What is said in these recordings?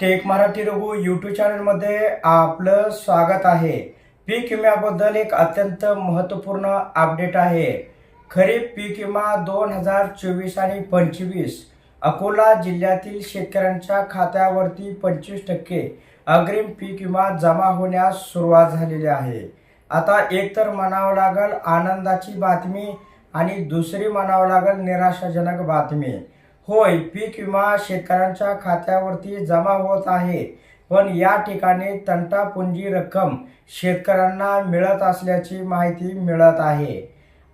Take Marathi Raghu YouTube चॅनलमध्ये आपलं स्वागत आहे. पीक विम्याबद्दल एक अत्यंत महत्त्वपूर्ण अपडेट आहे. खरीप पीक विमा दोन हजार चोवीस आणि पंचवीस. अकोला जिल्ह्यातील शेतकऱ्यांच्या खात्यावरती पंचवीस टक्के अग्रिम पीक विमा जमा होण्यास सुरुवात झालेली आहे. आता एकतर म्हणावं लागल आनंदाची बातमी आणि दुसरी म्हणावं लागल निराशाजनक बातमी. होय पीक विमा शेतकऱ्यांच्या खात्यावरती जमा होत आहे. पण या ठिकाणी तंटापुंजी रक्कम शेतकऱ्यांना मिळत असल्याची माहिती मिळत आहे.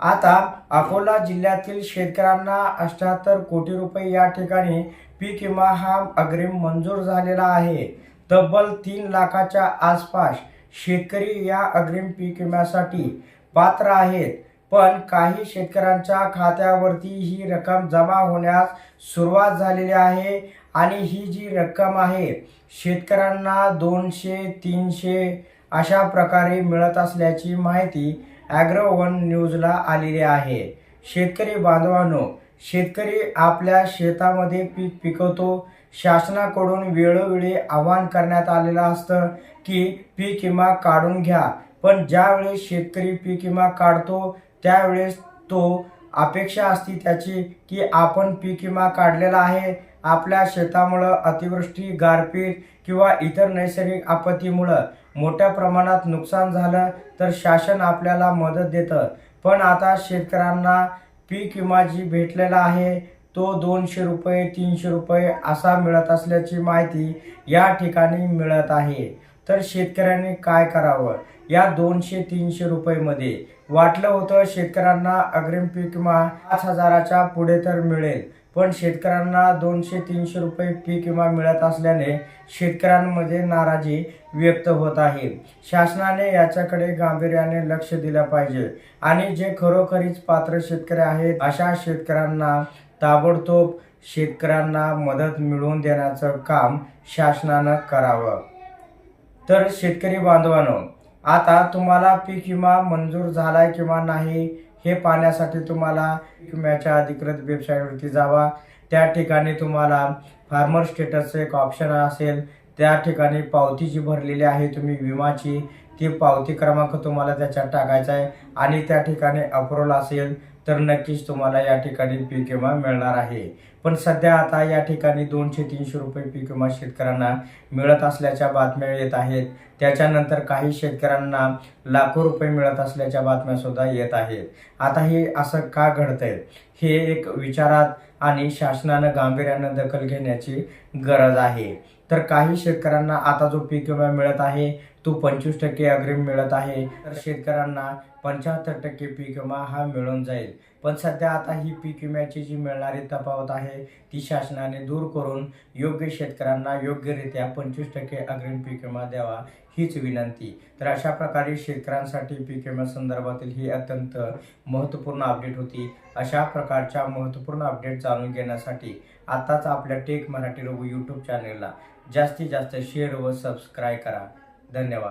आता अकोला जिल्ह्यातील शेतकऱ्यांना अष्ट्याहत्तर कोटी रुपये या ठिकाणी पीक विमा हा अग्रिम मंजूर झालेला आहे. तब्बल तीन लाखाच्या आसपास शेतकरी या अग्रिम पीक विम्यासाठी पात्र आहेत. पण काही शेतकऱ्यांच्या खात्यावरती ही रक्कम जमा होण्यास सुरुवात झालेली आहे आणि ही जी रक्कम आहे शेतकऱ्यांना दोनशे तीनशे अशा प्रकारे मिळत असल्याची माहिती ॲग्रो वन न्यूजला आलेली आहे. शेतकरी बांधवांनो शेतकरी आपल्या शेतामध्ये पीक पिकवतो. शासनाकडून वेळोवेळी आवाहन करण्यात आलेलं असतं की पीक विमा काढून घ्या. पण ज्यावेळेस शेतकरी पीक विमा काढतो त्यावेळेस तो अपेक्षा असती त्याची की आपण पीक विमा काढलेला आहे. आपल्या शेतामुळं अतिवृष्टी गारपीट किंवा इतर नैसर्गिक आपत्तीमुळं मोठ्या प्रमाणात नुकसान झालं तर शासन आपल्याला मदत देतं. पण आता शेतकऱ्यांना पीक विमा जी भेटलेला आहे तो दोनशे रुपये तीनशे रुपये असा मिळत असल्याची माहिती या ठिकाणी मिळत आहे. तर शेतकऱ्यांनी काय करावं? या दोनशे तीनशे रुपयेमध्ये वाटलं होतं शेतकऱ्यांना अग्रिम पीक विमा पाच हजाराच्या पुढे तर मिळेल. पण शेतकऱ्यांना दोनशे तीनशे रुपये पीक विमा मिळत असल्याने शेतकऱ्यांमध्ये नाराजी व्यक्त होत आहे. शासनाने याच्याकडे गांभीर्याने लक्ष दिलं पाहिजे. आणि जे खरोखरीच पात्र शेतकरी आहेत अशा शेतकऱ्यांना ताबडतोब शेतकऱ्यांना मदत मिळवून देण्याचं काम शासनानं करावं. तर शेतकरी बांधवांनो आता तुम्हाला पीक विमा मंजूर झालाय किंवा नाही हे पाहण्यासाठी तुम्हाला पीक विम्याच्या अधिकृत वेबसाईटवरती जावा. त्या ठिकाणी तुम्हाला फार्मर स्टेटसचं एक ऑप्शन असेल. त्या ठिकाणी पावती जी भरलेली आहे तुम्ही विमाची ती पावती क्रमांक तुम्हाला त्याच्यात टाकायचा आहे. आणि त्या ठिकाणी अप्रोल असेल तर नक्कीच तुम्हाला या ठिकाणी पीक विमा मिळणार आहे. पण सध्या आता या ठिकाणी दोनशे तीनशे रुपये पीक विमा शेतकऱ्यांना मिळत असल्याच्या बातम्या येत आहेत. त्याच्यानंतर काही शेतकऱ्यांना लाखो रुपये मिळत असल्याच्या बातम्या सुद्धा येत आहेत. आता हे असं का घडतंय? हे एक विचारात आणि शासनानं गांभीर्यानं दखल घेण्याची गरज आहे. तर काही शेतकऱ्यांना आता जो पीक विमा मिळत आहे तो पंचवीस टक्के अग्रिम मिळत आहे तर शेतकऱ्यांना पंच्याहत्तर टक्के पीक विमा हा मिळून जाईल. पण सध्या आता ही पीक विम्याची जी मिळणारी तफावत आहे ती शासनाने दूर करून योग्य शेतकऱ्यांना योग्यरित्या पंचवीस टक्के अग्रिम पीक विमा द्यावा हीच विनंती. तर अशा प्रकारे शेतकऱ्यांसाठी पीक विम्या संदर्भातील ही अत्यंत महत्त्वपूर्ण अपडेट होती. अशा प्रकारच्या महत्त्वपूर्ण अपडेट जाणून घेण्यासाठी आत्ताच आपल्या टेक मराठी रघु यूट्यूब चॅनेलला जास्तीत जास्त शेअर व सबस्क्राईब करा. धन्यवाद